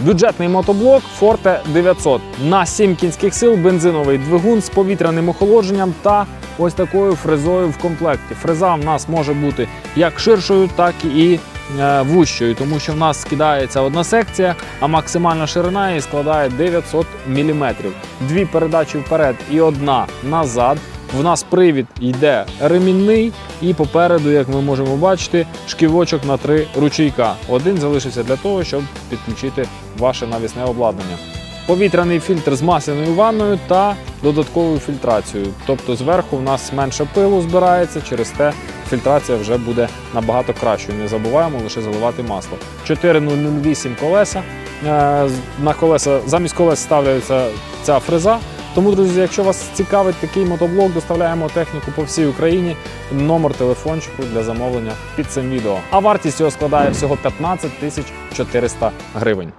Бюджетний мотоблок Forte 900 на 7 кінських сил, бензиновий двигун з повітряним охолодженням та ось такою фрезою в комплекті. Фреза в нас може бути як ширшою, так і е, вущою, тому що в нас скидається одна секція, а максимальна ширина її складає 900 мм. Дві передачі вперед і одна назад. В нас привід йде ремінний, і попереду, як ми можемо бачити, шківочок на три ручейка. Один залишився для того, щоб підключити ваше навісне обладнання. Повітряний фільтр з масляною ванною та додатковою фільтрацією. Тобто зверху в нас менше пилу збирається, через те фільтрація вже буде набагато кращою. Не забуваємо лише заливати масло. 4008 колеса. Е, На колеса замість колес ставляється ця фреза. Тому, друзі, якщо вас цікавить такий мотоблок, доставляємо техніку по всій Україні. Номер телефончику для замовлення під цим відео. А вартість його складає всього 15 тисяч 400 гривень.